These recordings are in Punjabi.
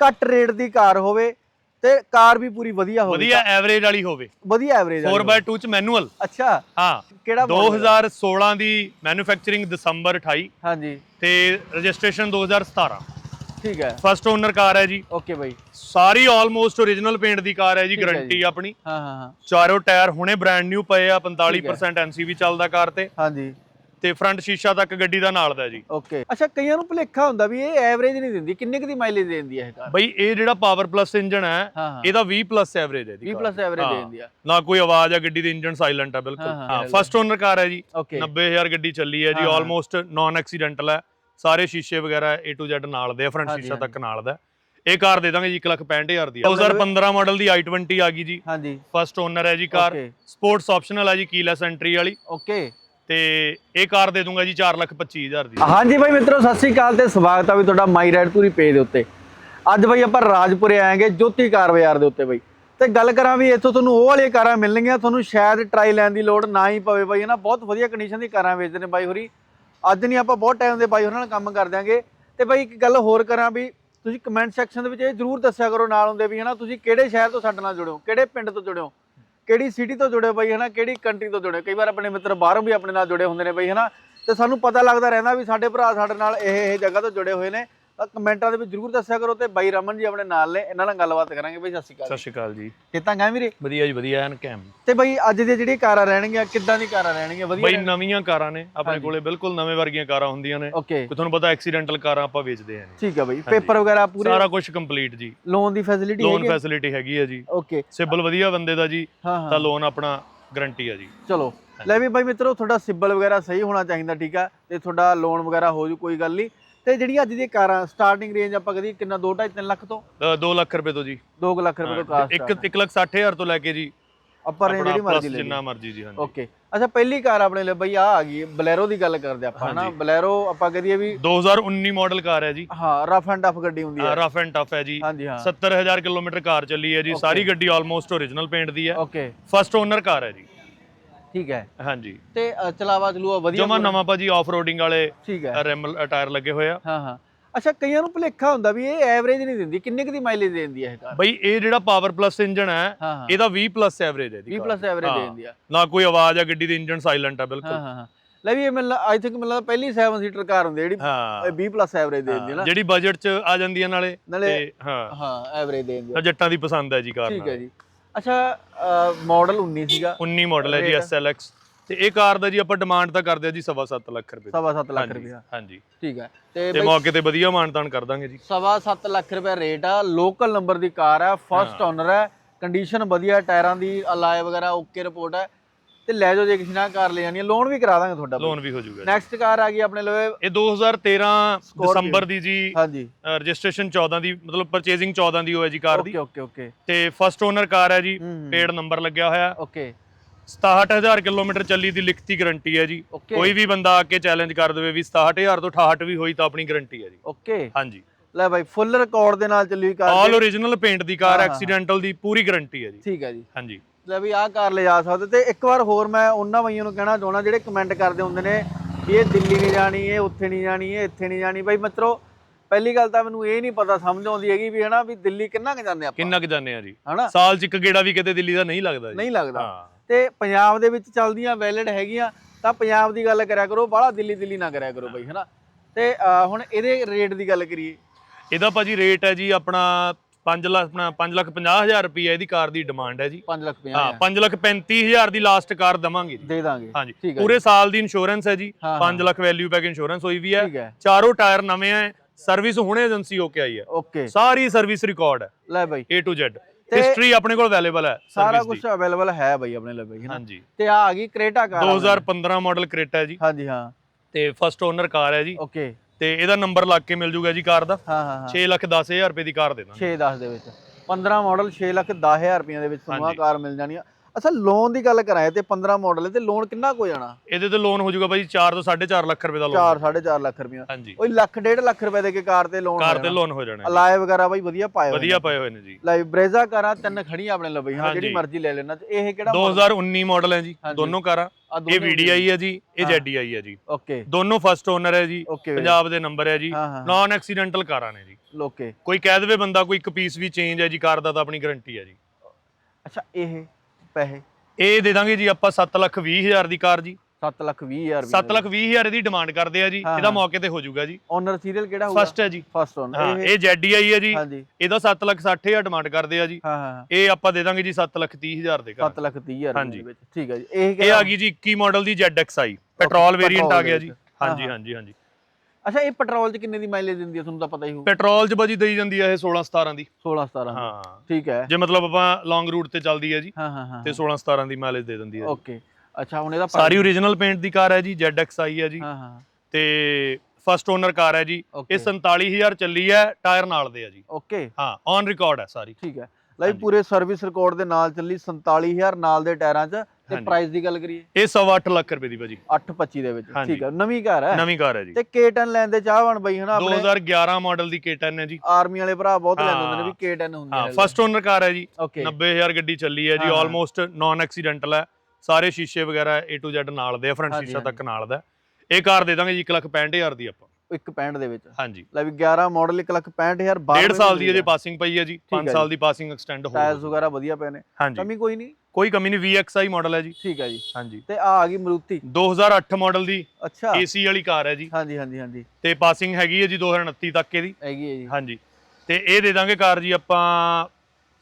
ਘੱਟ ਰੇਟ ਦੀ ਕਾਰ ਹੋਵੇ ਤੇ ਕਾਰ ਵੀ ਪੂਰੀ ਵਧੀਆ ਹੋਵੇ ਵਧੀਆ ਐਵਰੇਜ ਵਾਲੀ ਹੋਵੇ। ਵਧੀਆ ਐਵਰੇਜ 4x2 ਚ ਮੈਨੂਅਲ ਅੱਛਾ। ਹਾਂ। ਕਿਹੜਾ model ਹੈ? 2016 ਦੀ ਮੈਨੂਫੈਕਚਰਿੰਗ ਦਸੰਬਰ 28 ਹਾਂਜੀ। ਤੇ ਰਜਿਸਟ੍ਰੇਸ਼ਨ 2017 ਠੀਕ ਹੈ। ਫਸਟ ਓਨਰ ਕਾਰ ਹੈ ਜੀ। ਓਕੇ ਬਾਈ। ਸਾਰੀ ਆਲਮੋਸਟ ਓਰੀਜਨਲ ਪੇਂਟ ਦੀ ਕਾਰ ਹੈ ਜੀ ਗਾਰੰਟੀ। ਆਪਣੀ। ਹਾਂ ਹਾਂ ਹਾਂ। ਚਾਰੋਂ ਟਾਇਰ ਹੁਣੇ ਬ੍ਰਾਂਡ ਨਿਊ ਪਏ ਆ ਠੀਕ ਹੈ। 45% ਐਨਸੀਵੀ ਚੱਲਦਾ ਕਾਰ ਤੇ। ਹਾਂਜੀ। ਤੇ ਫਰੰਟ ਸ਼ੀਸ਼ਾ ਤੱਕ ਗੱਡੀ ਦਾ ਨਾਲ ਦਾ ਜੀ। ਓਕੇ ਅੱਛਾ ਕਈਆਂ ਨੂੰ ਭੁਲੇਖਾ ਹੁੰਦਾ ਵੀ ਇਹ ਐਵਰੇਜ ਨਹੀਂ ਦਿੰਦੀ। ਕਿੰਨੇ ਕੁ ਦੀ ਮਾਈਲੇਜ ਦਿੰਦੀ ਹੈ ਇਹ ਕਾਰ? ਬਈ ਇਹ ਜਿਹੜਾ ਪਾਵਰ ਪਲੱਸ ਇੰਜਨ ਹੈ ਹਾਂ ਹਾਂ। ਇਹਦਾ 20 ਪਲੱਸ ਐਵਰੇਜ ਹੈ ਜੀ 20 ਪਲੱਸ ਐਵਰੇਜ ਦੇ। ਦਿੰਦੀ ਆ। ਨਾ ਕੋਈ ਆਵਾਜ਼ ਆ ਗੱਡੀ ਦੀ ਇੰਜਨ ਸਾਇਲੈਂਟ ਹੈ ਬਿਲਕੁਲ। ਹਾਂ, ਹਾਂ, ਹਾਂ ਬਿਲਕੁਲ। ਫਸਟ ਓਨਰ ਕਾਰ ਹੈ ਜੀ। ਓਕੇ 90000 ਗੱਡੀ ਚੱਲੀ ਹੈ ਜੀ ਹਾਂ, ਹਾਂ। ਆਲਮੋਸਟ ਨਾਨ ਐਕਸੀਡੈਂਟਲ ਹੈ। ਸਾਰੇ ਸ਼ੀਸ਼ੇ ਵਗੈਰਾ A to Z ਨਾਲ ਦੇ ਆ ਫਰੰਟ ਹਾਂਜੀ, ਸ਼ੀਸ਼ਾ ਤੱਕ। ਨਾਲ ਦਾ ਇਹ ਕਾਰ ਦੇ ਦਾਂਗੇ ਜੀ 165000 ਦੀ ਮਤਲਬ- 2015 ਮਾਡਲ ਦੀ i20 ਆ ਗਈ ਜੀ। ਹਾਂਜੀ। ਫਸਟ ਓਨਰ ਹੈ ਜੀ ਕਾਰ। ਓਕੇ ਸਪੋਰਟਸ ਆਪਸ਼ਨਲ ਹੈ ਜੀ ਕੀਲੈਸ ਐਂਟਰੀ ਵਾਲੀ। ਓਕੇ ਤੇ ਇਹ ਕਾਰ ਦੇ ਦੂੰਗਾ ਜੀ 425000 ਦੀ। ਹਾਂਜੀ ਬਾਈ ਮਿੱਤਰੋ, ਸਤਿ ਸ੍ਰੀ ਅਕਾਲ ਤੇ ਸਵਾਗਤ ਆ ਵੀ ਤੁਹਾਡਾ ਮਾਈ ਰਾਈਡ ਪੂਰੀ ਪੇਜ ਦੇ ਉੱਤੇ। ਅੱਜ ਬਾਈ ਆਪਾਂ ਰਾਜਪੁਰੇ ਆਏਗੇ ਜੋਤੀ ਕਾਰ ਬਾਜ਼ਾਰ ਦੇ ਉੱਤੇ ਬਾਈ। ਤੇ ਗੱਲ ਕਰਾਂ ਵੀ ਇੱਥੋਂ ਤੁਹਾਨੂੰ ਉਹ ਵਾਲੀਆਂ ਕਾਰਾਂ ਮਿਲਣਗੀਆਂ, ਤੁਹਾਨੂੰ ਸ਼ਾਇਦ ਟਰਾਈ ਲੈਣ ਦੀ ਲੋੜ ਨਾ ਹੀ ਪਵੇ ਬਾਈ, ਹਨਾ? ਬਹੁਤ ਵਧੀਆ ਕੰਡੀਸ਼ਨ ਦੀ ਕਾਰਾਂ ਵੇਚਦੇ ਨੇ ਬਾਈ ਹੋਰੀ। ਅੱਜ ਨਹੀਂ ਆਪਾਂ ਬਹੁਤ ਟਾਈਮ ਦੇ ਬਾਈ ਹੋਰਾਂ ਨਾਲ ਕੰਮ ਕਰ ਦਿਆਂਗੇ। ਤੇ ਬਾਈ ਇੱਕ ਗੱਲ ਹੋਰ ਕਰਾਂ ਵੀ ਤੁਸੀਂ ਕਮੈਂਟ ਸੈਕਸ਼ਨ ਦੇ ਵਿੱਚ ਇਹ ਜਰੂਰ ਦੱਸਿਆ ਕਰੋ ਨਾਲ ਹੁੰਦੇ ਵੀ, ਹਨਾ? ਤੁਸੀਂ ਕਿਹੜੇ ਸ਼ਹਿਰ ਤੋਂ ਸਾਡੇ ਨਾਲ ਜੁੜਿਓ ਕਿਹੜੇ ਪਿੰਡ ਤੋਂ ਜੁੜਿਓ ਕਿਹੜੀ ਸਿਟੀ ਤੋਂ ਜੁੜੇ ਬਈ ਬਾਈ ਹਨਾ? ਕਿਹੜੀ ਕੰਟਰੀ ਤੋਂ ਜੁੜੇ? ਕਈ ਵਾਰ ਆਪਣੇ ਮਿੱਤਰ ਬਾਹਰੋਂ ਵੀ ਆਪਣੇ ਨਾਲ ਜੁੜੇ ਹੁੰਦੇ ਨੇ ਬਾਈ, ਹਨਾ? ਤੇ ਸਾਨੂੰ ਪਤਾ ਲੱਗਦਾ ਰਹਿੰਦਾ ਵੀ ਸਾਡੇ ਭਰਾ ਸਾਡੇ ਨਾਲ ਇਹ ਇਹ ਜਗ੍ਹਾ ਤੋਂ ਜੁੜੇ ਹੋਏ ਨੇ। ਤਾਂ ਕਮੈਂਟਾਂ ਦੇ ਵਿੱਚ ਜਰੂਰ ਦੱਸਿਆ ਕਰੋ ਤੇ ਬਾਈ ਰਮਨ ਜੀ ਆਪਣੇ ਨਾਲ ਨੇ ਇਹਨਾਂ ਨਾਲ ਗੱਲਬਾਤ ਕਰਾਂਗੇ ਬਾਈ ਸਤਿ ਸ਼੍ਰੀ ਸਤਿ ਅਕਾਲ ਸ਼੍ਰੀ ਅਕਾਲ ਜੀ। ਕਿਤਾਂ ਗਾ ਵੀਰੇ? ਵਧੀਆ ਜੀ ਵਧੀਆ ਐਨ ਕੈਮ। ਤੇ ਬਾਈ ਅੱਜ ਦੀਆਂ ਜਿਹੜੀਆਂ ਕਾਰਾਂ ਰਹਿਣਗੀਆਂ ਕਿੱਦਾਂ ਦੀ ਕਾਰਾਂ ਰਹਿਣਗੀਆਂ? ਵਧੀਆ ਬਈ ਨਵੀਆਂ ਕਾਰਾਂ ਨੇ ਆਪਣੇ। ਕੋਲੇ ਬਿਲਕੁਲ ਨਵੇਂ ਵਰਗੀਆਂ ਕਾਰਾਂ ਹੁੰਦੀਆਂ ਨੇ। ਕੋਈ ਤੁਹਾਨੂੰ ਪਤਾ ਐਕਸੀਡੈਂਟਲ ਕਾਰਾਂ ਆਪਾਂ ਵੇਚਦੇ ਆਂ ਠੀਕ ਹੈ ਬਾਈ ਪੇਪਰ ਵਗੈਰਾ ਪੂਰੇ ਸਾਰਾ ਕੁਝ ਕੰਪਲੀਟ ਜੀ। ਲੋਨ ਦੀ ਫੈਸਿਲਿਟੀ ਲੋਨ ਫੈਸਿਲਿਟੀ ਹੈਗੀ ਹੈ ਜੀ। ਓਕੇ ਸਿਬਲ ਵਧੀਆ ਬੰਦੇ ਦਾ ਜੀ ਤਾਂ ਲੋਨ ਆਪਣਾ ਗਾਰੰਟੀ ਹੈ ਜੀ। ਚਲੋ। ਲੈ ਵੀ ਬਾਈ ਮਿੱਤਰੋ ਤੁਹਾਡਾ ਸਿਬਲ ਵਗੈਰਾ ਸਹੀ ਹੋਣਾ ਚਾਹੀਦਾ ਠੀਕ ਆ? ਤੇ ਤੁਹਾਡਾ ਲੋਨ ਵਗੈਰਾ ਹੋ ਜੂ ਕੋਈ ਗੱਲ ਨਹੀਂ। ਤੇ ਜਿਹੜੀ ਅੱਜ ਦੀ ਕਾਰਾਂ ਸਟਾਰਟਿੰਗ ਰੇਂਜ ਆਪਾਂ ਕਦੀ ਕਿੰਨਾ 2 2.5 3 ਲੱਖ ਤੋਂ? 2 ਲੱਖ ਰੁਪਏ ਤੋਂ ਜੀ। 2 ਲੱਖ ਰੁਪਏ ਤੋਂ ਕਾਰ ਇੱਕ 1 ਲੱਖ 60000 ਤੋਂ ਲੈ ਕੇ ਜੀ ਆਪਾਂ ਰੇਂਜ ਜਿਹੜੀ ਮਰਜ਼ੀ ਲੈ ਜਿੰਨਾ ਮਰਜ਼ੀ ਜੀ ਹਾਂਜੀ। ਓਕੇ ਅੱਛਾ ਪਹਿਲੀ ਕਾਰ ਆਪਣੇ ਲਈ ਬਈ ਆ ਆ ਗਈ ਬਲੈਰੋ ਦੀ ਗੱਲ ਕਰਦੇ ਆਪਾਂ ਹਨਾ। ਬਲੈਰੋ ਆਪਾਂ ਕਹਦੀਏ ਵੀ 2019 ਮਾਡਲ ਕਾਰ ਹੈ ਜੀ। ਹਾਂ ਰਫ ਐਂਡ ਟਫ ਗੱਡੀ ਹੁੰਦੀ ਹੈ। ਰਫ ਐਂਡ ਟਫ ਹੈ ਜੀ। ਹਾਂਜੀ ਹਾਂ। 70000 ਕਿਲੋਮੀਟਰ ਕਾਰ ਚੱਲੀ ਹੈ ਜੀ. ਸਾਰੀ ਗੱਡੀ ਆਲਮੋਸਟ ਓਰੀਜਨਲ ਪੇਂਟ ਦੀ ਹੈ। ਓਕੇ ਫਸਟ ਓਨਰ ਕਾਰ ਹੈ ਜੀ। ਠੀਕ ਹੈ। ਹਾਂਜੀ। ਤੇ ਅ, ਚਲਾਵਾ ਚਲੂਆ ਵਧੀਆ ਜਮਾ? ਨਵਾਂ ਭਾਜੀ ਆਫ ਰੋਡਿੰਗ ਵਾਲੇ ਠੀਕ ਹੈ। ਰਿਮ ਟਾਇਰ ਲੱਗੇ ਹੋਏ ਆ। ਹਾਂ ਹਾਂ। ਅੱਛਾ ਕਈਆਂ ਨੂੰ ਭੁਲੇਖਾ ਹੁੰਦਾ ਵੀ ਇਹ ਐਵਰੇਜ ਨਹੀਂ ਦਿੰਦੀ। ਕਿੰਨੇ ਕੁ ਦੀ ਮਾਈਲੇਜ ਦਿੰਦੀ ਹੈ ਇਹ ਕਾਰ? ਬਈ ਇਹ ਜਿਹੜਾ ਪਾਵਰ ਪਲੱਸ ਇੰਜਨ ਹੈ ਹਾਂ ਹਾਂ। ਇਹਦਾ 20 ਪਲੱਸ ਐਵਰੇਜ ਹੈ ਜੀ 20 ਪਲੱਸ ਐਵਰੇਜ ਹਾਂ। ਦਿੰਦੀ ਆ। ਨਾ ਕੋਈ ਆਵਾਜ਼ ਆ ਗੱਡੀ ਦੀ ਇੰਜਨ ਸਾਇਲੈਂਟ ਹਾਂ ਬਿਲਕੁਲ। ਹਾਂ ਹਾਂ ਲੈ ਵੀ ਇਹ ਮੈਨੂੰ ਆਈ ਥਿੰਕ ਮੈਨੂੰ ਲੱਗਦਾ ਪਹਿਲੀ 7 ਸੀਟਰ ਕਾਰ ਹੁੰਦੀ ਹੈ ਜਿਹੜੀ ਹਾਂ। 20 ਪਲੱਸ ਐਵਰੇਜ ਦੇ ਦਿੰਦੀ ਹੈ ਨਾ। ਜਿਹੜੀ ਬਜਟ ਚ ਆ ਜਾਂਦੀ ਹੈ ਨਾਲੇ। ਨਾਲੇ ਤੇ ਹਾਂ। ਹਾਂ ਐਵਰੇਜ ਦੇ ਦਿੰਦੀ ਤਾਂ ਹੈ ਜੱਟਾਂ ਦੀ ਪਸੰਦ ਹੈ ਜੀ ਕਾਰ ਠੀਕ ਹੈ ਜੀ। ਅੱਛਾ ਮਾਡਲ 19 ਸੀਗਾ। 19 ਮਾਡਲ ਹੈ ਜੀ? SLX ਤੇ ਇਹ ਕਾਰ ਦਾ ਜੀ ਆਪਾਂ ਡਿਮਾਂਡ ਤਾਂ ਕਰਦੇ ਆ ਜੀ 7.5 ਲੱਖ ਰੁਪਏ ਸਵਾ ਲੱਖ ਹਾਂਜੀ, ਰੁਪਇਆ ਹਾਂਜੀ। ਠੀਕ ਹੈ। ਤੇ ਤੇ ਮੌਕੇ ਤੇ ਵਧੀਆ ਮਾਨਤਾਨ ਕਰ ਦਾਂਗੇ ਜੀ। ਸਵਾ ਲੱਖ ਰੁਪਏ ਰੇਟ ਆ। ਲੋਕਲ ਨੰਬਰ ਦੀ ਕਾਰ ਹੈ ਫਸਟ ਓਨਰ ਹੈ। ਕੰਡੀਸ਼ਨ ਵਧੀਆ ਟਾਇਰਾਂ ਦੀ ਅਲਾਏ ਵਗੈਰਾ ਓਕੇ ਰਿਪੋਰਟ ਹੈ। ਤੇ ਲੈ ਜਾਓ ਜੇ ਕਿਸੇ ਨਾਲ ਕਾਰ ਲੈ ਜਾਣੀ ਹੈ ਲੋਨ ਵੀ ਕਰਾ ਦਾਂਗੇ ਤੁਹਾਡਾ ਲੋਨ ਵੀ ਹੋ ਜਾਊਗਾ। ਨੈਕਸਟ ਕਾਰ ਆ ਗਈ ਆਪਣੇ ਲਵੇ। ਇਹ 2013 ਦਸੰਬਰ ਦੀ ਜੀ ਹਾਂਜੀ। ਰਜਿਸਟ੍ਰੇਸ਼ਨ 14 ਦੀ ਮਤਲਬ ਪਰਚੇਸਿੰਗ 14 ਦੀ ਹੋਇਆ ਜੀ ਕਾਰ ਦੀ। ਓਕੇ ਓਕੇ ਓਕੇ ਤੇ ਫਸਟ ਓਨਰ ਕਾਰ ਹੈ ਜੀ। ਪੇਡ ਨੰਬਰ ਲੱਗਿਆ ਹੋਇਆ। ਓਕੇ 67000 ਕਿਲੋਮੀਟਰ ਚੱਲੀ ਦੀ ਲਿਖਤੀ ਗਾਰੰਟੀ ਹੈ ਜੀ। ਕੋਈ ਵੀ ਬੰਦਾ ਆ ਕੇ ਚੈਲੰਜ ਕਰ ਦੇਵੇ ਵੀ 67000 ਤੋਂ 68 ਵੀ ਹੋਈ ਤਾਂ ਆਪਣੀ ਗਾਰੰਟੀ ਹੈ ਜੀ। ਓਕੇ ਹਾਂਜੀ। ਲੈ ਬਾਈ ਫੁੱਲ ਰਿਕਾਰਡ ਦੇ ਨਾਲ ਚੱਲੀ ਕਾਰ ਆਲ ਓਰੀਜਨਲ ਪੇਂਟ ਦੀ ਕਾਰ ਐਕਸੀਡੈਂਟਲ ਦੀ ਪੂਰੀ ਗਾਰੰਟੀ ਹੈ ਜੀ। ਠੀਕ ਹੈ ਜੀ। ਹਾਂਜੀ। ਲੈ ਵੀ ਆਹ ਕਾਰ ਲੈ ਜਾ ਸਕਦੇ ਤੇ ਇੱਕ ਵਾਰ ਹੋਰ ਮੈਂ ਉਹਨਾਂ ਬਈਆਂ ਨੂੰ ਕਹਿਣਾ ਚਾਹਣਾ ਜਿਹੜੇ ਕਮੈਂਟ ਕਰਦੇ ਹੁੰਦੇ ਨੇ ਵੀ ਇਹ ਦਿੱਲੀ ਨਹੀਂ ਜਾਣੀ ਇਹ ਉੱਥੇ ਨਹੀਂ ਜਾਣੀ ਇਹ ਇੱਥੇ ਨਹੀਂ ਜਾਣੀ। ਬਾਈ ਮਿੱਤਰੋ ਪਹਿਲੀ ਗੱਲ ਤਾਂ ਮੈਨੂੰ ਇਹ ਨਹੀਂ ਪਤਾ ਸਮਝ ਆਉਂਦੀ ਹੈਗੀ ਵੀ ਹਨਾ ਵੀ ਦਿੱਲੀ ਕਿੰਨਾ ਕੁ ਜਾਂਦੇ ਆਪਾਂ। ਕਿੰਨਾ ਕੁ ਜਾਂਦੇ ਆ ਜੀ। ਹਨਾ? ਸਾਲ ਚ ਇੱਕ ਗੇੜਾ ਵੀ ਕਿਤੇ ਦਿੱਲੀ ਦਾ ਨਹੀਂ ਲੱਗਦਾ ਜੀ। ਨਹੀਂ ਲੱਗਦਾ। ਤੇ ਪੰਜਾਬ ਦੇ ਵਿੱਚ ਚੱਲਦੀਆਂ ਵੈਲਿਡ ਹੈਗੀਆਂ ਤਾਂ ਪੰਜਾਬ ਦੀ ਗੱਲ ਕਰਿਆ ਕਰੋ ਬਾਹਲਾ ਦਿੱਲੀ ਦਿੱਲੀ ਨਾ ਕਰਿਆ ਕਰੋ ਬਾਈ ਹਨਾ? ਤੇ ਹੁਣ ਇਹਦੇ ਰੇਟ ਦੀ ਗੱਲ ਕਰੀਏ। ਇਹਦਾ ਭਾਜੀ ਰੇਟ ਹੈ ਜੀ ਆਪਣਾ 5 ਲੱਖ ਆਪਣਾ 5 ਲੱਖ 50 ਹਜ਼ਾਰ ਰੁਪਏ ਇਹਦੀ ਕਾਰ ਦੀ ਡਿਮਾਂਡ ਹੈ ਜੀ। 5 ਲੱਖ 50 ਹਾਂ 5 ਲੱਖ 35 ਹਜ਼ਾਰ ਦੀ ਲਾਸਟ ਕਾਰ ਦਵਾਂਗੇ ਜੀ। ਦੇ ਦਾਂਗੇ। ਹਾਂਜੀ ਪੂਰੇ ਸਾਲ ਦੀ ਇੰਸ਼ੋਰੈਂਸ ਹੈ ਜੀ। ਹਾਂ, 5 ਲੱਖ ਵੈਲਿਊ ਪੈਕ ਇੰਸ਼ੋਰੈਂਸ ਹੋਈ ਵੀ ਹੈ। ਚਾਰੋਂ ਟਾਇਰ ਨਵੇਂ ਹੈ। ਸਰਵਿਸ ਹੁਣੇ ਏਜੰਸੀ ਹੋ ਕੇ ਆਈ ਹੈ। ਓਕੇ। ਸਾਰੀ ਸਰਵਿਸ ਰਿਕਾਰਡ ਹੈ। ਲੈ ਬਾਈ। A to Z ਹਿਸਟਰੀ ਆਪਣੇ ਕੋਲ ਅਵੇਲੇਬਲ ਹੈ ਸਾਰਾ ਕੁਝ ਅਵੇਲੇਬਲ ਹੈ ਬਾਈ ਆਪਣੇ ਲਈ ਬਾਈ ਹਾਂਜੀ। ਤੇ ਆ ਆ ਗਈ ਕ੍ਰੇਟਾ ਕਾਰ 2015 ਮਾਡਲ ਕ੍ਰੇਟਾ ਹੈ ਜੀ। ਹਾਂਜੀ ਹਾਂ। ਤੇ ਫਸਟ ਓਨਰ ਕਾਰ ਹੈ ਜੀ। ਓਕੇ। ਤੇ ਇਹਦਾ ਨੰਬਰ ਲੱਗ ਕੇ ਮਿਲ ਜੂਗਾ ਜੀ ਕਾਰ ਦਾ। ਹਾਂ ਹਾਂ ਹਾਂ। 6 ਲੱਖ 10 ਹਜ਼ਾਰ ਰੁਪਏ ਦੀ ਕਾਰ ਦੇ ਦਾਂਗੇ। 6 10 ਦੇ ਵਿੱਚ। 15 ਮਾਡਲ 6 ਲੱਖ 10 ਹਜ਼ਾਰ ਰੁਪਈਆਂ ਦੇ ਵਿੱਚ ਤੁਹਾਨੂੰ ਆ ਹਾਂਜੀ। ਕਾਰ ਮਿਲ ਜਾਣੀ ਆ। ਅੱਛਾ ਲੋਨ ਦੀ ਗੱਲ ਕਰਾਂ ਤੇ 15 ਮਾਡਲ ਤੇ ਲੋਨ ਕਿੰਨਾ ਕੁ ਜਾਣਾ? ਇਹਦੇ ਤੇ ਲੋਨ ਹੋ ਜਾਊਗਾ ਬਾਈ 4 ਤੋਂ 4.5 ਲੱਖ ਰੁਪਏ ਦਾ ਲੋਨ 4 4.5 ਲੱਖ ਰੁਪਏ ਹਾਂਜੀ। ਉਹ ਲੱਖ ਡੇਢ ਲੱਖ ਰੁਪਏ ਦੇ ਕੇ ਕਾਰ ਤੇ ਲੋਨ ਕਾਰ ਤੇ ਲੋਨ ਹੋ ਜਾਣਾ। ਅਲਾਏ ਵਗੈਰਾ ਬਾਈ ਵਧੀਆ ਪਾਏ ਹੋਏ ਵਧੀਆ ਪਏ ਹੋਏ ਨੇ ਜੀ। ਲਾਈਵ ਬ੍ਰੇਜ਼ਾ ਕਾਰਾਂ ਤਿੰਨ ਖੜੀਆਂ ਆਪਣੇ ਲਈ ਬਈ ਹਾਂ। ਜਿਹੜੀ ਮਰਜ਼ੀ ਲੈ ਲੈਣਾ। ਤੇ ਇਹ ਕਿਹੜਾ 2019 ਮਾਡਲ ਹੈ ਜੀ। ਦੋਨੋਂ ਕਾਰਾਂ। ਇਹ VDI ਹੈ ਜੀ ਇਹ। ZDI ਹੈ ਜੀ। ਓਕੇ। ਦੋਨੋਂ ਫਸਟ ਓਨਰ ਹੈ ਜੀ ਪੰਜਾਬ ਦੇ ਨੰਬਰ ਹੈ ਜੀ। ਨਾਨ ਐਕਸੀਡੈਂਟਲ ਕਾਰਾਂ ਨੇ ਜੀ। ਓਕੇ। ਕੋਈ ਕਹਿ ਦੇਵੇ ਬੰਦਾ ਕੋਈ ਇੱਕ ਪੀਸ ਵੀ ਚੇਂਜ ਹੈ ਜੀ ਕਾਰ ਦਾ ਤਾਂ ਆਪਣੀ ਗਾਰੰਟੀ ਹੈ ਜੀ। ਅੱਛਾ ਇਹ ਪੈਸੇ? ਇਹ ਦੇ ਦਾਂਗੇ ਜੀ ਆਪਾਂ 7 ਲੱਖ 20 ਹਜ਼ਾਰ ਦੀ ਕਾਰ ਜੀ। 7 ਲੱਖ 20 ਹਜ਼ਾਰ 7 ਲੱਖ 20 ਹਜ਼ਾਰ ਦੀ ਡਿਮਾਂਡ ਕਰਦੇ ਆ ਜੀ। ਹਾਂ, ਇਹਦਾ ਹਾਂ। ਮੌਕੇ ਤੇ ਹੋ ਜਾਊਗਾ ਜੀ। ਓਨਰ ਸੀਰੀਅਲ ਕਿਹੜਾ ਹੋਊਗਾ? ਫਸਟ ਹੈ ਜੀ। ਫਸਟ ਓਨਰ ਇਹ ZDI ਹੈ ਜੀ। ਹਾਂਜੀ। ਇਹਦਾ 7 ਲੱਖ 60 ਹਜ਼ਾਰ ਡਿਮਾਂਡ ਕਰਦੇ ਆ ਜੀ। ਹਾਂ ਹਾਂ ਇਹ ਆਪਾਂ ਦੇ ਦਾਂਗੇ ਜੀ 7 ਲੱਖ 30 ਹਜ਼ਾਰ ਦੇ ਕਾਰ। 7 ਲੱਖ 30 ਹਜ਼ਾਰ ਹਾਂਜੀ। ਦੇ ਵਿੱਚ। ਠੀਕ ਹੈ ਜੀ। ਇਹ ਇਹ ਆ ਗਈ ਜੀ 21 ਮਾਡਲ ਦੀ ZXi ਪੈਟਰੋਲ ਵੇਰੀਐਂਟ ਆ ਪੈਟਰੋਲ ਗਿਆ ਜੀ। ਵਿੱਚ। ਹਾਂ, ਹਾਂਜੀ ਹਾਂ। ਹਾਂਜੀ ਹਾਂਜੀ। ਅੱਛਾ ਇਹ ਪੈਟਰੋਲ 'ਚ ਕਿੰਨੇ ਦੀ ਮਾਈਲੇਜ ਦਿੰਦੀ ਹੈ ਤੁਹਾਨੂੰ ਤਾਂ ਪਤਾ ਹੀ ਹੋਊ। ਪੈਟਰੋਲ 'ਚ ਬਾਜੀ ਦੇਈ ਜਾਂਦੀ ਆ ਇਹ 16 17 ਦੀ। 16 17 ਹਾਂ। ਠੀਕ ਹੈ। ਜੇ ਮਤਲਬ ਆਪਾਂ ਲੌਂਗ ਰੂਟ ਤੇ ਚੱਲਦੀ ਹੈ ਜੀ ਹਾਂ ਹਾਂ ਹਾਂ ਤੇ 16 17 ਦੀ ਮਾਈਲੇਜ ਦੇ ਦਿੰਦੀ ਹੈ। ਓਕੇ। ਅੱਛਾ ਹੁਣ ਇਹਦਾ ਸਾਰੀ ਓਰੀਜਨਲ ਪੇਂਟ ਦੀ ਕਾਰ ਹੈ ਜੀ ZXi ਹੈ ਜੀ। ਹਾਂ ਹਾਂ। ਤੇ ਫਸਟ ਓਨਰ ਕਾਰ ਹੈ ਜੀ। ਇਹ 47000 ਚੱਲੀ ਹੈ ਟਾਇਰ ਨਾਲ ਦੇ ਆ ਜੀ। ਓਕੇ। ਹਾਂ ਔਨ ਰਿਕਾਰਡ ਹੈ ਸਾਰੀ। ਠੀਕ ਹੈ। ਲਈ। ਪੂਰੇ ਸਰਵਿਸ ਰਿਕਾਰਡ ਦੇ ਨਾਲ ਚੱਲੀ 47000 ਨਾਲ ਦੇ ਟਾਇਰਾਂ 'ਚ। ਤੇ ਹਾਂਜੀ। ਪ੍ਰਾਈਸ ਦੀ ਗੱਲ ਕਰੀਏ ਇਹ 8.5 ਲੱਖ ਰੁਪਏ ਦੀ ਭਾਜੀ 825 ਦੇ ਵਿੱਚ ਹਾਂਜੀ। ਠੀਕ ਹੈ ਨਵੀਂ ਕਾਰ ਹੈ ਨਵੀਂ ਕਾਰ ਹੈ ਜੀ ਤੇ K10 ਲੈਣ ਦੇ ਚਾਹਵਣ ਬਈ ਹਨਾ ਆਪਣੇ 2011 ਮਾਡਲ ਦੀ K10 ਹੈ ਜੀ ਆਰਮੀ ਵਾਲੇ ਭਰਾ ਬਹੁਤ ਲੈਂਦੇ ਹੁੰਦੇ ਨੇ। ਵੀ K10 ਹੁੰਦੀ ਹਾਂ ਫਸਟ ਓਨਰ ਕਾਰ ਹੈ ਜੀ ਓਕੇ 90000 ਗੱਡੀ ਚੱਲੀ ਹੈ ਜੀ ਹਾਂ, ਹਾਂ। ਆਲਮੋਸਟ ਨਾਨ ਐਕਸੀਡੈਂਟਲ ਹੈ ਸਾਰੇ ਸ਼ੀਸ਼ੇ ਵਗੈਰਾ A to Z ਨਾਲ ਦੇ ਆ ਫਰੰਟ ਹਾਂਜੀ, ਸ਼ੀਸ਼ਾ ਤੱਕ। ਨਾਲ ਦਾ ਹੈ। ਇਹ ਕਾਰ ਦੇ ਦਾਂਗੇ ਜੀ 165000 ਦੀ ਆਪਾਂ ਇੱਕ 65 ਦੇ ਵਿੱਚ। ਹਾਂਜੀ। ਲੈ ਵੀ 11 ਮਾਡਲ 165000 ਡੇਢ ਸਾਲ ਦੀ ਅਜੇ ਪਾਸਿੰਗ ਪਈ ਹੈ ਜੀ ਹੈ 5 ਜੀ। ਸਾਲ ਦੀ ਪਾਸਿੰਗ ਐਕਸਟੈਂਡ ਹੋ ਟਾਇਰਸ ਵਗੈਰਾ ਵਧੀਆ ਪਏ ਨੇ। ਕਮੀ ਕੋਈ ਨਹੀਂ। ਕੋਈ ਕਮੀ ਨਹੀਂ VXI ਮਾਡਲ ਹੈ ਜੀ। ਠੀਕ ਹੈ ਜੀ। ਹਾਂਜੀ। ਤੇ ਆ ਆ ਗਈ ਮਰੂਤੀ। 2008 ਮਾਡਲ ਦੀ ਅੱਛਾ। AC ਵਾਲੀ ਕਾਰ ਹੈ ਜੀ। ਹਾਂਜੀ ਹਾਂਜੀ ਹਾਂਜੀ। ਤੇ ਪਾਸਿੰਗ ਹੈਗੀ ਹੈ ਜੀ 2029 ਤੱਕ ਇਹਦੀ। ਹੈਗੀ ਹੈ ਜੀ। ਹਾਂਜੀ। ਤੇ ਇਹ ਦੇ ਦਾਂਗੇ ਕਾਰ ਜੀ ਆਪਾਂ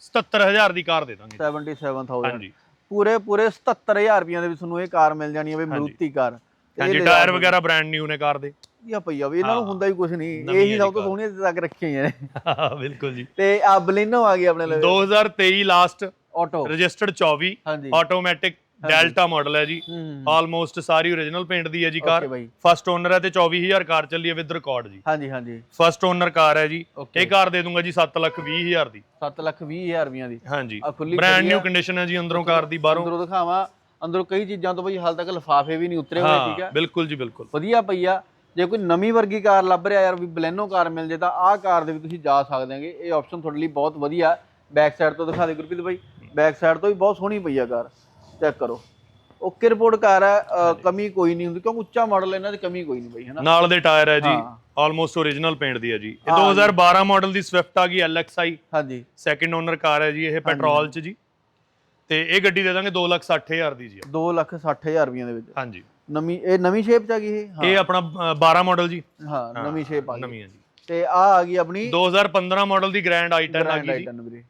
77000 ਦੀ ਕਾਰ ਦੇ ਦਾਂਗੇ। 77000 ਹਾਂਜੀ। ਪੂਰੇ ਪੂਰੇ 77000 ਰੁਪਈਆਂ ਦੇ ਵਿੱਚ ਤੁਹਾਨੂੰ ਇਹ ਕਾਰ ਮਿਲ ਜਾਣੀ ਹੈ ਵੀ। ਮਰੂਤੀ ਕਾਰ। ਹਾਂਜੀ ਟਾਇਰ ਵਗੈਰਾ ਬ੍ਰਾਂਡ ਨਿਊ ਨੇ ਕਾਰ ਦੇ। ਵਧੀਆ ਪਈਆ ਵੀ ਇਹਨਾਂ ਨੂੰ। ਹੁੰਦਾ ਹੀ ਕੁਝ ਨਹੀਂ। ਇਹੀ ਹੈ ਸਭ ਤੋਂ। ਸੋਹਣੀਆਂ ਤੱਕ ਰੱਖੀਆਂ ਨੇ। ਬਿਲਕੁਲ ਜੀ। ਤੇ ਆ ਬਲੇਨੋ ਆ ਗਈ ਆਪਣੇ ਲਈ। 2023 ਲਾਸਟ ਆਟੋ ਰਜਿਸਟਰਡ 24 ਹਾਂਜੀ। ਆਟੋਮੈਟਿਕ ਡੈਲਟਾ ਮਾਡਲ ਹੈ ਜੀ। ਆਲਮੋਸਟ ਸਾਰੀ ਓਰੀਜਨਲ ਪੇਂਟ ਦੀ ਹੈ ਜੀ ਕਾਰ। ਫਸਟ ਓਨਰ ਹੈ ਤੇ 24000 ਕਾਰ ਚੱਲੀ ਹੈ ਵਿਦ ਰਿਕਾਰਡ ਜੀ। ਹਾਂਜੀ ਹਾਂਜੀ। ਫਸਟ ਓਨਰ ਕਾਰ ਹੈ ਜੀ। ਇਹ ਕਾਰ ਦੇ ਦੂੰਗਾ ਜੀ 7 ਲੱਖ 20 ਹਜ਼ਾਰ ਦੀ। 7 ਲੱਖ 20 ਹਜ਼ਾਰ ਰੁਪਈਆਂ ਦੀ। ਹਾਂਜੀ। Brand new. ਕੰਡੀਸ਼ਨ ਹੈ ਜੀ ਅੰਦਰੋਂ ਕਾਰ ਦੀ ਬਾਹਰੋਂ। ਅੰਦਰੋਂ ਦਿਖਾਵਾਂ। ਅੰਦਰੋਂ ਕਈ ਚੀਜ਼ਾਂ ਤੋਂ ਬਈ ਹਾਲ ਤੱਕ ਲਿਫਾਫੇ ਵੀ ਨਹੀਂ ਉਤਰੇ ਹੋਏ ਠੀਕ ਹਾਂ ਹੈ। ਬਿਲਕੁਲ ਜੀ ਬਿਲਕੁਲ। ਵਧੀਆ ਪਈ ਆ। ਜੇ ਕੋਈ ਨਵੀਂ ਵਰਗੀ ਕਾਰ ਲੱਭ ਰਿਹਾ ਯਾਰ ਵੀ ਬਲੈਨੋ ਕਾਰ ਮਿਲ ਜੇ ਤਾਂ ਆਹ ਕਾਰ ਦੇ ਵੀ ਤੁਸੀਂ ਜਾ ਸਕਦੇ ਹੈਗੇ। ਇਹ ਆਪਸ਼ਨ ਤੁਹਾਡੇ ਲਈ ਬਹੁਤ ਵਧੀਆ। ਬੈਕ ਸਾਈਡ ਤੋਂ ਦਿਖਾ ਦੇ ਗੁਰਪ੍ਰੀਤ ਬਾਈ। ਬੈਕ ਸਾਈਡ ਤੋਂ ਵੀ ਬਹੁਤ ਸੋਹਣੀ ਪਈ ਆ ਕਾਰ। ਚੈੱਕ ਕਰੋ। ਓਕੇ ਰਿਪੋਰਟ ਕਾਰ ਹੈ ਕਮੀ ਕੋਈ ਨਹੀਂ ਹੁੰਦੀ ਕਿਉਂਕਿ ਉੱਚਾ ਮਾਡਲ ਇਹਨਾਂ ਦੀ ਕਮੀ ਕੋਈ ਨਹੀਂ ਬਈ ਹਨਾ? ਨਾਲ ਦੇ ਟਾਇਰ ਹੈ ਜੀ। ਆਲਮੋਸਟ ਓਰੀਜਨਲ ਪੇਂਟ ਦੀ ਹੈ ਜੀ। ਇਹ ਹਾਂ 2012 ਮਾਡਲ ਦੀ ਸਵਿਫਟ ਆ ਗਈ LXI ਹਾਂਜੀ। ਸੈਕਿੰਡ ਓਨਰ ਕਾਰ ਹੈ ਜੀ ਇਹ ਪੈਟਰੋਲ ਚ ਜੀ। ਤੇ ਇਹ ਗੱਡੀ ਦੇ ਦਾਂਗੇ 260000 ਦੀ ਜੀ। 2 ਲੱਖ 60 ਹਜ਼ਾਰ ਰੁਪਈਆਂ ਦੇ ਵਿੱਚ। ਹਾਂਜੀ। ਨਵੀਂ ਇਹ ਨਵੀਂ ਸ਼ੇਪ ਚ ਆ ਗਈ ਇਹ? ਇਹ ਆਪਣਾ ਅ, 12 ਮਾਡਲ ਜੀ। ਹਾਂ ਨਵੀਂ ਸ਼ੇਪ ਆ ਗਈ। ਨਵੀਂ ਹੈ ਜੀ। ਤੇ ਆ ਆ ਗਈ ਆਪਣੀ 2015 ਮਾਡਲ ਦੀ ਗ੍ਰੈਂਡ i10 ਆ ਗਈ ਜੀ। i10 ਵੀਰੇ।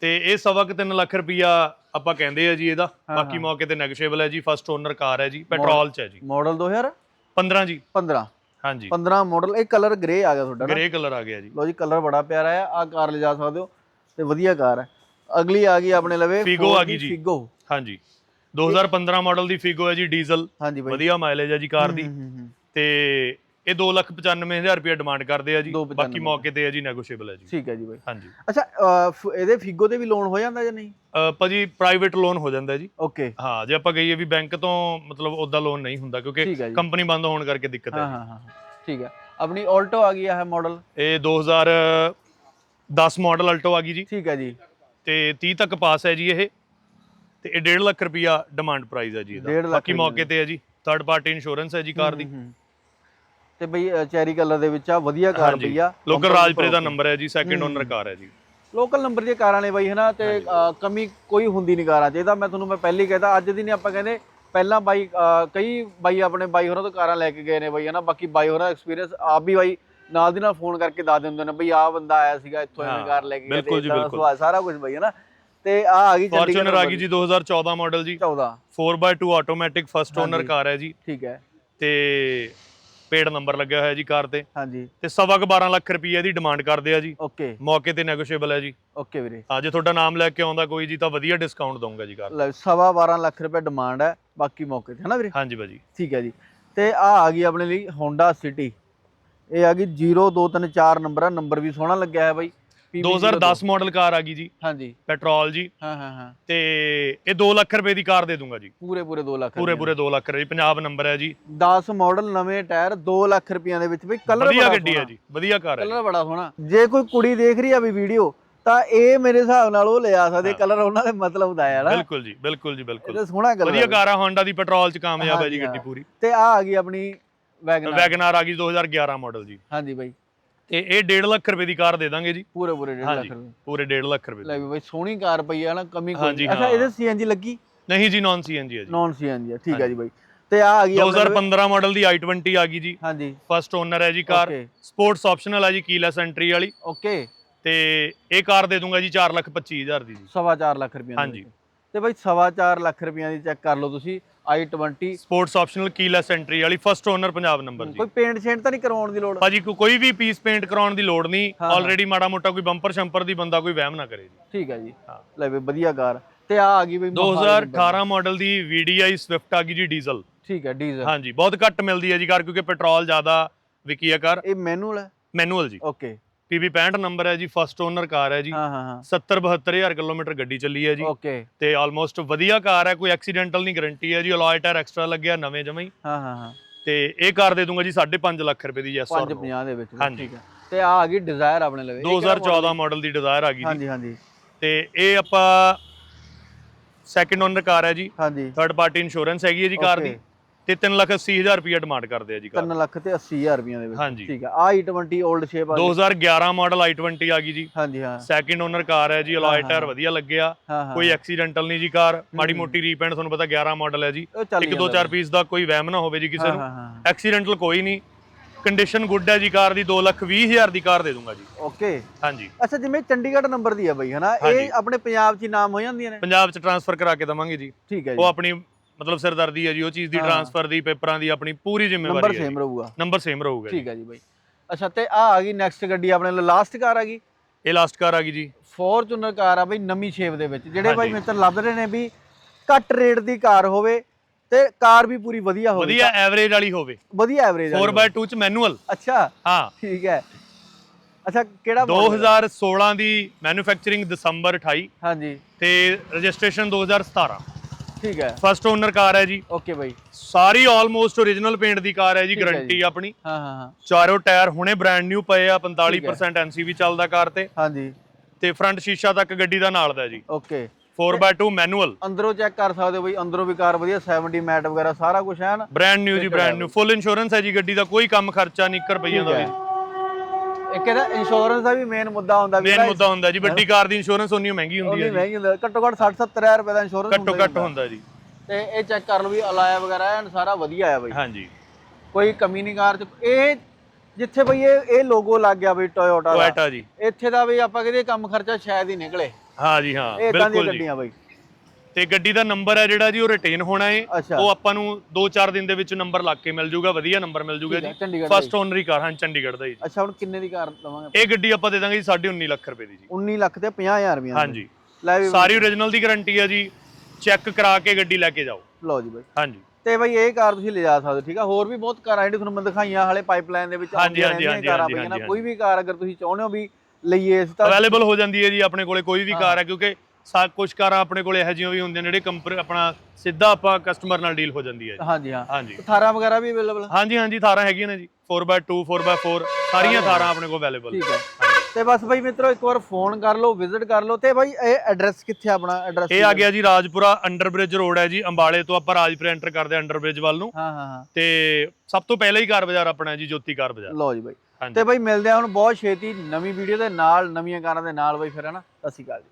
ਤੇ ਇਹ ਸਵਾ ਕੁ ਤਿੰਨ ਲੱਖ ਰੁਪਿਆ ਆਪਾਂ ਕਹਿੰਦੇ ਆ ਜੀ ਇਹਦਾ। ਹਾਂ, ਬਾਕੀ ਹਾਂ। ਮੌਕੇ ਤੇ ਨੈਗੋਸ਼ੀਏਬਲ ਹੈ ਜੀ। ਫਸਟ ਓਨਰ ਕਾਰ ਹੈ ਜੀ। ਪੈਟਰੋਲ ਚ ਹੈ ਜੀ। ਮਾਡਲ 2015 15 ਜੀ। 15 ਹਾਂਜੀ। 15 ਮਾਡਲ ਇਹ ਕਲਰ ਗ੍ਰੇ ਆ ਗਿਆ ਤੁਹਾਡਾ ਨਾ। ਗ੍ਰੇ ਕਲਰ ਆ ਗਿਆ ਜੀ। ਲੋ ਜੀ ਕਲਰ ਬੜਾ ਪਿਆਰਾ ਹੈ ਆ ਕਾਰ ਲਿਜਾ ਸਕਦੇ ਹੋ ਤੇ ਵਧੀਆ ਕਾਰ ਹੈ। ਅਗਲੀ ਆ ਗਈ ਆਪਣੇ ਲਵੇ Figo Ford ਆ ਦੀ ਗਈ ਜੀ। Figo ਹਾਂਜੀ। 2015 ਮਾਡਲ ਦੀ ਫਿਗੋ ਹੈ ਜੀ ਡੀਜ਼ਲ ਹਾਂਜੀ ਬਾਈ। ਵਧੀਆ ਮਾਈਲੇਜ ਹੈ ਜੀ ਕਾਰ ਦੀ। ਤੇ ਇਹ 295000 ਰੁਪਏ ਡਿਮਾਂਡ ਕਰਦੇ ਆ ਜੀ। ਬਾਕੀ ਮੌਕੇ ਤੇ ਹੈ ਜੀ ਨੈਗੋਸ਼ੀਏਬਲ ਹੈ ਜੀ। ਠੀਕ ਹੈ ਜੀ ਬਾਈ। ਹਾਂਜੀ। ਅੱਛਾ ਇਹਦੇ ਫਿਗੋ ਤੇ ਵੀ ਲੋਨ ਹੋ ਜਾਂਦਾ ਜਾਂ ਨਹੀਂ? ਭਾਜੀ ਪ੍ਰਾਈਵੇਟ ਲੋਨ ਹੋ ਜਾਂਦਾ ਜੀ। ਓਕੇ ਹਾਂ ਜੇ ਆਪਾਂ ਕਹੀਏ ਵੀ ਬੈਂਕ ਤੋਂ ਮਤਲਬ ਉਹਦਾ ਲੋਨ ਨਹੀਂ ਹੁੰਦਾ ਕਿਉਂਕਿ। ਕੰਪਨੀ ਬੰਦ ਹੋਣ ਕਰਕੇ ਦਿੱਕਤ ਹਾਂ ਹੈ ਹਾਂ ਠੀਕ ਹੈ। ਆਪਣੀ ਆਲਟੋ ਆ ਗਈ ਹੈ ਮਾਡਲ ਇਹ 2010 ਮਾਡਲ ਅਲਟੋ ਆ ਗਈ ਜੀ। ਠੀਕ ਹੈ ਜੀ। ਤੇ 30 ਤੱਕ ਪਾਸ ਹੈ ਜੀ ਇਹ। ਤੇ ਇਹ 1.5 ਲੱਖ ਰੁਪਿਆ ਡਿਮਾਂਡ ਪ੍ਰਾਈਸ ਹੈ ਜੀ ਇਹਦਾ। ਬਾਕੀ ਮੌਕੇ ਤੇ ਹੈ ਜੀ ਥਰਡ ਪਾਰਟੀ ਇੰਸ਼ੋਰੈਂਸ ਹੈ ਜੀ ਕਾਰ ਦੀ। ਤੇ ਬਈ ਚੈਰੀ ਕਲਰ ਦੇ ਵਿੱਚ ਆ ਵਧੀਆ ਕਾਰ ਆ। ਲੋਕਲ ਰਾਜਪੁਰੇ ਦਾ ਨੰਬਰ ਹੈ ਜੀ ਸੈਕਿੰਡ ਓਨਰ ਕਾਰ ਹੈ ਜੀ। ਲੋਕਲ ਨੰਬਰ ਦੀਆਂ ਕਾਰਾਂ ਨੇ ਬਾਈ ਹਨਾ ਤੇ ਕਮੀ ਕੋਈ ਹੁੰਦੀ ਨਹੀਂ ਕਾਰਾਂ 'ਚ। ਇਹਦਾ ਮੈਂ ਤੁਹਾਨੂੰ ਮੈਂ ਪਹਿਲੇ ਹੀ ਕਹਿਤਾ ਅੱਜ ਦੀ ਨਹੀਂ ਆਪਾਂ ਕਹਿੰਦੇ ਪਹਿਲਾਂ ਬਾਈ ਕਈ ਬਾਈ ਆਪਣੇ ਬਾਈ ਹੋਰਾਂ ਤੋਂ ਕਾਰਾਂ ਲੈ ਕੇ ਗਏ ਨੇ ਬਾਈ ਹਨਾ ਬਾਕੀ ਬਾਈ ਹੋਰਾਂ ਐਕਸਪੀਰੀਅੰਸ ਆਪ ਵੀ ਬਾਈ ਨਾਲ ਦੀ ਨਾਲ ਫੋਨ ਕਰਕੇ ਦੱਸ ਦਿੰਦੇ ਨੇ ਬਈ ਆਹ ਬੰਦਾ ਆਇਆ ਸੀਗਾ ਇੱਥੋਂ ਐਵੇਂ ਹਾਂ, ਕਾਰ ਲੈ ਕੇ ਗਿਆ ਸਾਰਾ ਕੁਝ ਬਾਈ ਹਨਾ। ਤੇ ਆ ਆ ਗਈ ਫੋਰਚੂਨਰ ਆ ਗਈ ਜੀ 2014 ਮਾਡਲ ਜੀ। 14 4x2 automatic first owner. Car ਹੈ ਜੀ। ਠੀਕ ਹੈ। ਤੇ ਪੇਡ ਨੰਬਰ ਲੱਗਿਆ ਹੋਇਆ ਜੀ ਕਾਰ ਤੇ। ਹਾਂਜੀ। ਤੇ ਸਵਾ ਕੁ 12 ਲੱਖ ਰੁਪਏ ਦੀ ਡਿਮਾਂਡ ਕਰਦੇ ਆ ਜੀ। ਓਕੇ। ਮੌਕੇ ਤੇ ਨੈਗੋਸ਼ੀਏਬਲ ਹੈ ਜੀ। ਓਕੇ ਵੀਰੇ। ਹਾਂ ਜੇ ਤੁਹਾਡਾ ਨਾਮ ਲੈ ਕੇ ਆਉਂਦਾ ਕੋਈ ਜੀ ਤਾਂ ਵਧੀਆ ਡਿਸਕਾਊਂਟ ਦਊਂਗਾ ਜੀ ਕਾਰ ਲੈ ਸਵਾ 12 ਲੱਖ ਰੁਪਏ ਡਿਮਾਂਡ ਹੈ ਬਾਕੀ ਮੌਕੇ ਤੇ ਹਨਾ ਵੀਰੇ? ਹਾਂਜੀ ਭਾਜੀ ਠੀਕ ਹੈ ਜੀ। ਤੇ ਆ ਆ ਗਈ ਆਪਣੇ ਲਈ Honda City ਇਹ ਆ ਗਈ 0234 ਨੰਬਰ ਆ ਨੰਬਰ ਵੀ ਸੋਹਣਾ ਲੱਗਿਆ ਹੈ ਬਾਈ। 2010 ਮਾਡਲ ਕਾਰ ਆ ਗਈ ਜੀ। ਹਾਂਜੀ। ਪੈਟਰੋਲ ਜੀ। ਹਾਂ ਹਾਂ ਹਾਂ। ਤੇ ਇਹ 2 ਲੱਖ ਰੁਪਏ ਦੀ ਕਾਰ ਦੇ ਦੂੰਗਾ ਜੀ। ਪੂਰੇ ਪੂਰੇ 2 ਲੱਖ ਪੂਰੇ ਪੂਰੇ 2 ਲੱਖ ਰੁਪਏ ਪੰਜਾਬ ਨੰਬਰ ਹੈ ਜੀ। 10 ਮਾਡਲ ਨਵੇਂ ਟਾਇਰ 2 ਲੱਖ ਰੁਪਈਆਂ ਦੇ ਵਿੱਚ ਬਈ ਕਲਰ ਵਧੀਆ ਗੱਡੀ ਹੈ ਜੀ। ਵਧੀਆ ਕਾਰ ਹੈ। ਕਲਰ ਬੜਾ ਸੋਹਣਾ। ਜੇ ਕੋਈ ਕੁੜੀ ਦੇਖ ਰਹੀ ਆ ਵੀ ਵੀਡੀਓ ਤਾਂ ਇਹ ਮੇਰੇ ਹਿਸਾਬ ਨਾਲ ਉਹ ਲਿਆ ਸਕਦੇ। ਕਲਰ ਉਹਨਾਂ ਦੇ ਮਤਲਬ ਦਾ ਹੈ ਨਾ। ਬਿਲਕੁਲ ਜੀ ਬਿਲਕੁਲ ਜੀ ਬਿਲਕੁਲ। ਇਹਦਾ ਸੋਹਣਾ ਕਲਰ ਵਧੀਆ ਕਾਰ ਆ ਹੋਂਡਾ ਦੀ ਪੈਟਰੋਲ ਚ ਕਾਮਯਾਬ ਹੈ ਜੀ ਗੱਡੀ। ਪੂਰੀ। ਤੇ ਆ ਆ ਗਈ ਆਪਣੀ ਵੈਗਨ ਵੈਗਨਾਰ ਆ ਗਈ 2011 ਮਾਡਲ ਜੀ। ਹਾਂਜੀ ਬਾਈ। ਤੇ ਇਹ 1.5 ਲੱਖ ਰੁਪਏ ਦੀ ਕਾਰ ਦੇ ਦਾਂਗੇ ਜੀ। ਪੂਰੇ ਪੂਰੇ 1.5 ਹਾਂਜੀ ਲੱਖ ਰੁਪਏ। ਪੂਰੇ 1.5 ਲੱਖ ਰੁਪਏ ਦੀ। ਲੈ ਵੀ ਬਾਈ ਸੋਹਣੀ ਕਾਰ ਪਈ ਆ ਨਾ ਕਮੀ ਕੋਈ। ਅੱਛਾ ਹਾਂ। ਇਹਦੇ ਸੀਐਨਜੀ ਲੱਗੀ? ਨਹੀਂ ਜੀ ਨਾਨ ਸੀਐਨਜੀ ਹੈ ਜੀ। ਨੌਨ ਸੀਐਨਜੀ ਆ ਠੀਕ ਆ ਜੀ ਬਾਈ। ਤੇ ਆ ਆ ਗਈ ਆਪਣੇ ਕੋਲ- 2015 ਮਾਡਲ ਦੀ i20 ਆ ਗਈ ਜੀ। ਹਾਂਜੀ। ਫਸਟ ਓਨਰ ਹੈ ਜੀ ਕਾਰ। ਸਪੋਰਟਸ ਆਪਸ਼ਨਲ ਹੈ ਜੀ ਕੀਲੈਸ ਐਂਟਰੀ ਵਾਲੀ। ਓਕੇ ਤੇ ਇਹ ਕਾਰ ਦੇ ਦੂੰਗਾ ਜੀ 4 ਲੱਖ 25 ਹਜ਼ਾਰ ਦੀ ਜੀ। ਸਵਾ ਚਾਰ ਲੱਖ ਰੁਪਏ ਹਾਂਜੀ। ਤੇ ਬਾਈ ਸਵਾ ਚਾਰ ਲੱਖ ਰੁਪਈਆਂ ਦੀ ਚੈੱਕ ਕਰ ਲਓ ਤੁਸੀਂ i20 sports optional keyless entry ਵਾਲੀ ਫਸਟ ਓਨਰ ਪੰਜਾਬ ਨੰਬਰ ਜੀ। ਕੋਈ ਪੇਂਟ ਸ਼ੇਂਟ ਤਾਂ ਨਹੀਂ ਕਰਵਾਉਣ ਦੀ ਲੋੜ? ਭਾਜੀ ਕੋਈ ਵੀ ਪੀਸ ਪੇਂਟ ਕਰਾਉਣ ਦੀ ਲੋੜ ਨਹੀਂ। ਆਲਰੇਡੀ ਮਾੜਾ ਮੋਟਾ ਕੋਈ ਬੰਪਰ ਸ਼ੰਪਰ ਦੀ ਬੰਦਾ ਕੋਈ ਵਹਿਮ ਨਾ ਕਰੇ ਜੀ। ਠੀਕ ਹੈ ਜੀ। ਲੈ ਵੀ ਵਧੀਆ ਕਾਰ। ਤੇ ਆ ਆ ਗਈ ਬਈ ਮੋਹਾਲੀ number। 2018 ਮਾਡਲ ਦੀ VDI ਸਵਿਫਟ ਆ ਗਈ ਜੀ ਡੀਜ਼ਲ ਠੀਕ ਹੈ ਡੀਜ਼ਲ ਹਾਂਜੀ ਬਹੁਤ ਘੱਟ ਮਿਲਦੀ ਹੈ ਜੀ ਕਾਰ ਕਿਉਂਕਿ ਪੈਟਰੋਲ ਜ਼ਿਆਦਾ ਵਿਕੀ ਕਾਰ। ਇਹ ਮੈਨੂਅਲ ਹੈ? ਮੈਨੂਅਲ ਜੀ। ਓਕੇ PB 65 ਨੰਬਰ ਹੈ ਜੀ ਫਸਟ ਓਨਰ ਕਾਰ ਹੈ ਜੀ। ਹਾਂ ਹਾਂ ਹਾਂ। 70 72000 ਕਿਲੋਮੀਟਰ ਗੱਡੀ ਚੱਲੀ ਹੈ ਜੀ। ਓਕੇ ਤੇ ਆਲਮੋਸਟ ਵਧੀਆ ਕਾਰ ਹੈ ਕੋਈ ਐਕਸੀਡੈਂਟਲ ਨਹੀਂ ਗਾਰੰਟੀ ਹੈ ਜੀ ਅਲੋਏ ਟਾਇਰ ਐਕਸਟਰਾ ਲੱਗਿਆ ਨਵੇਂ ਜਮਾਂ ਹੀ। ਹਾਂ ਹਾਂ ਹਾਂ। ਤੇ ਇਹ ਕਾਰ ਦੇ ਦੂੰਗਾ ਜੀ 5.5 ਲੱਖ ਰੁਪਏ ਦੀ ਯੈਸ 550 ਦੇ ਵਿੱਚ ਹਾਂਜੀ। ਠੀਕ ਹੈ। ਤੇ ਆ ਆ ਗਈ ਡਿਜ਼ਾਇਰ ਆਪਣੇ ਲਵੇ ਇਹ ਕਿਹੜਾ 2014 ਮਾਡਲ ਦੀ। ਡਿਜ਼ਾਇਰ ਆ ਗਈ ਹਾਂਜੀ ਹਾਂਜੀ। ਤੇ ਇਹ ਆਪਾਂ ਸੈਕੰਡ ਓਨਰ ਕਾਰ ਹੈ ਜੀ। ਹਾਂਜੀ। ਥਰਡ ਪਾਰਟੀ ਇੰਸ਼ੋਰੈਂਸ ਹੈਗੀ ਹੈ ਜੀ ਕਾਰ ਦੀ। ਤੇ 3,80,000 ਰੁਪਏ ਡਿਮਾਂਡ ਕਰਦੇ ਆ ਜੀ ਕਾਰ 3 ਲੱਖ ਤੇ 80000 ਰੁਪਈਆਂ ਦੇ ਵਿੱਚ। ਠੀਕ ਹੈ ਆ i20 올ਡ ਸ਼ੇਪ ਆ ਗਈ 2011 ਮਾਡਲ i20 ਆ ਗਈ ਜੀ। ਹਾਂਜੀ ਹਾਂ। ਸੈਕੰਡ ਓਨਰ ਕਾਰ ਹੈ ਜੀ ਅਲੋਏ ਹਾਂ, ਟਾਇਰ ਹਾਂ। ਵਧੀਆ ਲੱਗਿਆ। ਹਾਂ ਹਾਂ ਕੋਈ ਐਕਸੀਡੈਂਟਲ ਨਹੀਂ ਜੀ ਕਾਰ ਮਾੜੀ ਹੂੰ। ਮੋਟੀ ਰੀਪੇਂਟ ਤੁਹਾਨੂੰ ਪਤਾ 11 ਮਾਡਲ ਹੈ ਜੀ। ਉਹ ਇੱਕ ਦੋ ਚਾਰ ਪੀਸ ਦਾ ਕੋਈ ਵਹਿਮ ਨਾ ਹੋਵੇ ਜੀ ਕਿਸੇ ਹਾਂ ਨੂੰ। ਹਾਂ ਹਾਂ ਐਕਸੀਡੈਂਟਲ ਕੋਈ ਨਹੀਂ। ਕੰਡੀਸ਼ਨ ਗੁੱਡ ਹੈ ਜੀ ਕਾਰ ਦੀ। 2,20,000 ਦੀ ਕਾਰ ਦੇ ਦੂੰਗਾ ਜੀ। ਓਕੇ ਹਾਂਜੀ। ਅੱਛਾ ਜਿਵੇਂ ਚੰਡੀਗੜ੍ਹ ਨੰਬਰ ਦੀ ਆ ਬਈ ਹਨਾ। ਇਹ ਆਪਣੇ ਪੰਜਾਬ 'ਚ ਹੀ ਨਾਮ ਹੋ ਜਾਂਦੀਆਂ ਨੇ? ਪੰਜਾਬ ਚ ਟਰਾਂਸਫਰ ਕਰਾ ਕੇ ਦਵਾਂਗੇ ਜੀ। ਠੀਕ ਹੈ ਉਹ ਜੀ ਆਪਣੀ ਮਤਲਬ ਸਿਰਦਰਦੀ ਹੈ ਜੀ ਉਹ ਚੀਜ਼ ਦੀ ਹਾਂ। ਟਰਾਂਸਫਰ ਦੀ ਪੇਪਰਾਂ ਦੀ ਆਪਣੀ ਪੂਰੀ ਨੰਬਰ ਜ਼ਿੰਮੇਵਾਰੀ ਹੈ ਸੇਮ ਰਹੂਗਾ। ਨੰਬਰ ਸੇਮ ਰਹੂਗਾ ਜੀ। ਠੀਕ ਹੈ ਜੀ ਬਈ। ਅੱਛਾ ਤੇ ਆ ਆ ਗਈ ਨੈਕਸਟ ਗੱਡੀ ਆਪਣੇ ਲਾਸਟ ਕਾਰ ਆ ਗਈ? ਇਹ ਲਾਸਟ ਕਾਰ ਆ ਗਈ ਜੀ। ਫੋਰਚੂਨਰ ਕਾਰ ਆ ਬਈ ਨਵੀਂ ਸ਼ੇਪ ਦੇ ਵਿੱਚ ਜਿਹੜੇ ਬਾਈ ਹਾਂਜੀ। ਮਿੱਤਰ ਲੱਭ ਰਹੇ ਨੇ ਵੀ ਘੱਟ ਰੇਟ ਦੀ ਕਾਰ ਹੋਵੇ ਤੇ ਕਾਰ ਵੀ ਪੂਰੀ ਵਧੀਆ ਹੋਵੇ ਵਧੀਆ ਐਵਰੇਜ ਵਾਲੀ ਹੋਵੇ। ਵਧੀਆ ਐਵਰੇਜ 4x2 ਚ ਮੈਨੂਅਲ ਅੱਛਾ ਹਾਂ। ਠੀਕ ਹੈ। ਅੱਛਾ ਕਿਹੜਾ model ਹੈ? 2016 ਦੀ ਮੈਨੂਫੈਕਚਰਿੰਗ ਦਸੰਬਰ 28 ਹਾਂਜੀ। ਤੇ ਰਜਿਸਟ੍ਰੇਸ਼ਨ 2017 ਠੀਕ ਹੈ। ਫਸਟ ਓਨਰ ਕਾਰ ਹੈ ਜੀ। ਓਕੇ ਬਾਈ। ਸਾਰੀ ਆਲਮੋਸਟ origignal ਪੇਂਟ ਦੀ ਕਾਰ ਹੈ ਜੀ ਗਾਰੰਟੀ। ਆਪਣੀ। ਹਾਂ ਹਾਂ ਹਾਂ। ਚਾਰੋਂ ਟਾਇਰ ਹੁਣੇ ਬ੍ਰਾਂਡ ਨਿਊ ਪਏ ਆ 45% ਐਨਸੀਵੀ ਚੱਲਦਾ ਕਾਰ ਤੇ। ਹਾਂਜੀ। ਤੇ ਫਰੰਟ ਸ਼ੀਸ਼ਾ ਤੱਕ ਗੱਡੀ ਦਾ ਨਾਲ ਦਾ ਜੀ। ਓਕੇ 4x2 ਮੈਨੂਅਲ ਅੰਦਰੋਂ ਚੈੱਕ ਕਰ ਸਕਦੇ ਹੋ ਬਈ ਅੰਦਰੋਂ ਵੀ ਕਾਰ ਵਧੀਆ 70 ਮੈਟ ਵਗੈਰਾ ਸਾਰਾ ਕੁਝ ਹੈ ਨਾ? ਬ੍ਰਾਂਡ ਨਿਊ ਜੀ ਬ੍ਰਾਂਡ ਨਿਊ ਫੁੱਲ ਇੰਸ਼ੋਰੈਂਸ ਹੈ ਜੀ ਗੱਡੀ ਦਾ ਕੋਈ ਕੰਮ ਖਰਚਾ ਨਹੀਂ 1 ਰੁਪਈਆ ਦਾ ਵੀ ਇੱਕ ਇਹਦਾ ਇੰਸ਼ੋਰੈਂਸ ਦਾ ਵੀ ਮੇਨ ਮੁੱਦਾ ਹੁੰਦਾ ਵੀ ਮੇਨ ਮੁੱਦਾ ਹੁੰਦਾ ਜੀ ਵੱਡੀ ਕਾਰ ਦੀ ਇੰਸ਼ੋਰੈਂਸ ਉਨੀ ਮਹਿੰਗੀ ਹੁੰਦੀ ਉਹਦੀ ਹੈ ਜੀ। ਮਹਿੰਗੀ ਹੁੰਦਾ ਘੱਟੋ ਘੱਟ 60 70000 ਰੁਪਏ ਦਾ ਇੰਸ਼ੋਰੈਂਸ ਘੱਟੋ ਘੱਟ ਹੁੰਦਾ ਜੀ। ਤੇ ਇਹ ਚੈੱਕ ਕਰ ਲਓ ਵੀ ਅਲਾਇਆ ਵਗੈਰਾ ਐਨ ਸਾਰਾ ਵਧੀਆ ਆ ਬਈ। ਹਾਂਜੀ। ਕੋਈ ਕਮੀ ਨਹੀਂ ਕਾਰ ਚ। ਇਹ ਜਿੱਥੇ ਬਈ ਇਹ ਇਹ ਲੋਗੋ ਲੱਗ ਗਿਆ ਬਈ ਟੋਇਓਟਾ ਦਾ। ਟੋਇਟਾ ਜੀ। ਇੱਥੇ ਦਾ ਵੀ ਆਪਾਂ ਕਹਿੰਦੇ ਕੰਮ ਖਰਚਾ ਸ਼ਾਇਦ ਹੀ ਨਿਕਲੇ। ਹਾਂ ਜੀ ਹਾਂ ਇਦਾਂ ਦੀਆਂ ਬਿਲਕੁਲ ਜੀ। ਗੱਡੀਆਂ ਬਈ। ਤੇ ਗੱਡੀ ਦਾ ਨੰਬਰ ਹੈ ਜਿਹੜਾ ਜੀ ਉਹ ਰਿਟੇਨ ਹੋਣਾ ਹੈ ਅੱਛਾ। ਉਹ ਆਪਾਂ ਨੂੰ 2-4 ਦਿਨ ਦੇ ਵਿੱਚ ਨੰਬਰ ਲੱਗ ਕੇ ਮਿਲ ਜਾਊਗਾ ਵਧੀਆ ਨੰਬਰ ਮਿਲ ਠੀਕ ਹੈ, ਜੀ। ਚੰਡੀਗੜ੍ਹ ਦਾ ਫਸਟ ਓਨਰ ਹੀ ਕਾਰ ਹਾਂ ਚੰਡੀਗੜ੍ਹ ਦਾ ਜੀ। ਅੱਛਾ ਹੁਣ ਕਿੰਨੇ ਦੀ ਕਾਰ ਦਵਾਂਗੇ ਇਹ ਗੱਡੀ ਆਪਾਂ ਦੇ ਦਾਂਗੇ ਜੀ 19.5 ਲੱਖ ਰੁਪਏ ਦੀ ਜੀ। 19 ਲੱਖ ਤੇ 50000 ਰੁਪਏ ਹਾਂਜੀ। ਲੈ ਵੀ ਸਾਰੀ ਓਰੀਜਨਲ ਦੀ ਗਾਰੰਟੀ ਹੈ ਜੀ। ਚੈੱਕ ਕਰਾ ਕੇ ਗੱਡੀ ਲੈ ਕੇ ਜਾਓ। ਲਓ ਜੀ ਬਈ। ਹਾਂਜੀ। ਤੇ ਬਈ ਇਹ ਕਾਰ ਤੁਸੀਂ ਲਿਜਾ ਸਕਦੇ ਹੋ ਠੀਕ ਆ? ਹੋਰ ਵੀ ਬਹੁਤ ਕਾਰਾਂ ਜਿਹੜੀ ਤੁਹਾਨੂੰ ਮੈਂ ਦਿਖਾਈਆਂ ਹਾਲੇ ਪਾਈਪਲਾਈਨ ਦੇ ਵਿੱਚ ਹਾਂਜੀ, ਆਉਂਦੀਆਂ ਹਾਂਜੀ, ਰਹਿੰਦੀਆਂ ਕਾਰਾਂ ਹਾਂਜੀ, ਬਈ ਨਾ। ਹਾਂਜੀ, ਕੋਈ ਵੀ ਕਾਰ ਅਗਰ ਤੁਸੀਂ ਚਾਹੁੰਦੇ ਹੋ ਵੀ ਲਈਏ ਇਸ ਤਾਂ ਅਵੇਲੇਬਲ ਹੋ ਜਾਂਦੀ ਹੈ ਜੀ ਆਪਣੇ ਕੋਲੇ ਕੋਈ ਵੀ। ਕਾਰ ਹੈ ਕਿਉਂਕਿ ਸਾ ਕੁਝ ਕਾਰਾਂ ਆਪਣੇ ਕੋਲੇ ਇਹੋ ਜਿਹੀਆਂ ਵੀ ਹੁੰਦੀਆਂ ਨੇ ਜਿਹੜੇ ਕੰਪਰ ਆਪਣਾ ਸਿੱਧਾ ਆਪਾਂ ਕਸਟਮਰ ਨਾਲ ਡੀਲ ਹੋ ਜਾਂਦੀ ਹੈ ਜੀ। ਹਾਂਜੀ ਹਾਂ। ਹਾਂਜੀ। 18 ਵਗੈਰਾ ਵੀ ਅਵੇਲੇਬਲ ਹਾਂਜੀ ਹਾਂਜੀ ਥਾਰਾਂ ਹੈਗੀਆਂ ਨੇ ਜੀ। 4x2 4x4 ਸਾਰੀਆਂ ਥਾਰਾਂ ਆਪਣੇ ਕੋਲ ਅਵੇਲੇਬਲ ਠੀਕ ਹੈ। ਤੇ ਬਸ ਬਈ ਮਿੱਤਰੋ ਇੱਕ ਵਾਰ ਫੋਨ ਕਰ ਲਓ ਵਿਜ਼ਿਟ ਕਰ ਲਓ ਤੇ ਬਈ ਇਹ ਐਡਰੈਸ ਕਿੱਥੇ ਆਪਣਾ? ਐਡਰੈਸ ਇਹ ਆ ਗਿਆ ਜੀ ਰਾਜਪੁਰਾ ਅੰਡਰ ਬ੍ਰਿਜ ਰੋਡ ਹੈ ਜੀ। ਅੰਬਾਲੇ ਤੋਂ ਆਪਾਂ ਰਾਜਪੁਰਾ ਐਂਟਰ ਕਰਦੇ ਅੰਡਰ ਬ੍ਰਿਜ ਵੱਲ ਨੂੰ। ਹਾਂ ਹਾਂ ਹਾਂ। ਤੇ ਸਭ ਤੋਂ ਪਹਿਲਾਂ ਹੀ ਕਾਰ ਬਾਜ਼ਾਰ ਆਪਣਾ ਹੈ ਜੀ ਜੋਤੀ ਕਾਰ ਬਾਜ਼ਾਰ। ਲਓ ਜੀ ਬਈ। ਤੇ ਬਈ ਮਿਲਦੇ ਆ ਹੁਣ ਬਹੁਤ ਛੇਤੀ ਨਵੀਂ ਵੀਡੀਓ ਦੇ ਨਾਲ ਨਵੀਆਂ ਕਾਰਾਂ ਦੇ ਨਾਲ ਬਈ ਫਿਰ ਹਨਾ ਸਤਿ ਸ਼੍ਰੀ ਅਕਾਲ ਜੀ।